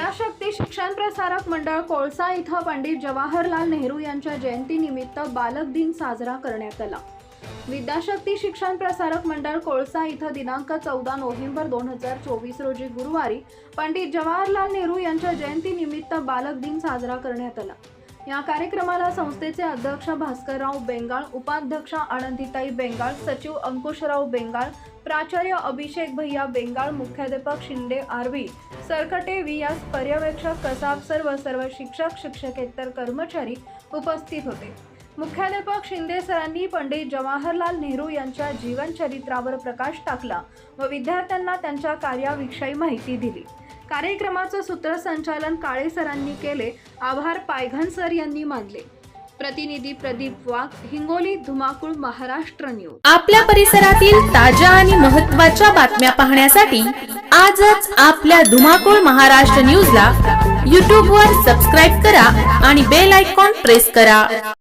विद्याशक्ती शिक्षण प्रसारक मंडळ कोळसा इथं पंडित जवाहरलाल नेहरू यांच्या जयंतीनिमित्त बालक दिन साजरा करण्यात आला. विद्याशक्ती शिक्षण प्रसारक मंडळ कोळसा इथं दिनांक चौदा नोव्हेंबर दोन हजार चोवीस रोजी गुरुवारी पंडित जवाहरलाल नेहरू यांच्या जयंतीनिमित्त बालक दिन साजरा करण्यात आला. या कार्यक्रमाला संस्थेचे अध्यक्ष भास्करराव बेंगाळ उपाध्यक्ष आनंदीताई बेंगाळ सचिव अंकुशराव बेंगाळ प्राचार्य अभिषेक भैया बेंगाळ मुख्याध्यापक शिंदे आरवी सरकटे व्यास पर्यवेक्षक कसाब सर्व सर्व शिक्षक शिक्षकेतर कर्मचारी उपस्थित होते. मुख्याध्यापक शिंदे सरांनी पंडित जवाहरलाल नेहरू यांच्या जीवनचरित्रावर प्रकाश टाकला व विद्यार्थ्यांना त्यांच्या कार्याविषयी माहिती दिली. कार्यक्रमाचं सूत्रसंचालन काळे सरांनी केले आभार पायघन सर यांनी मानले. प्रतिनिधी प्रदीप वाघ हिंगोली धुमाकूळ महाराष्ट्र न्यूज. आपल्या परिसरातील ताज्या आणि महत्त्वाच्या बातम्या पाहण्यासाठी आजच आपल्या धुमाकूळ महाराष्ट्र न्यूजला यूट्यूबवर सबस्क्राईब करा आणि बेल आयकॉन प्रेस करा.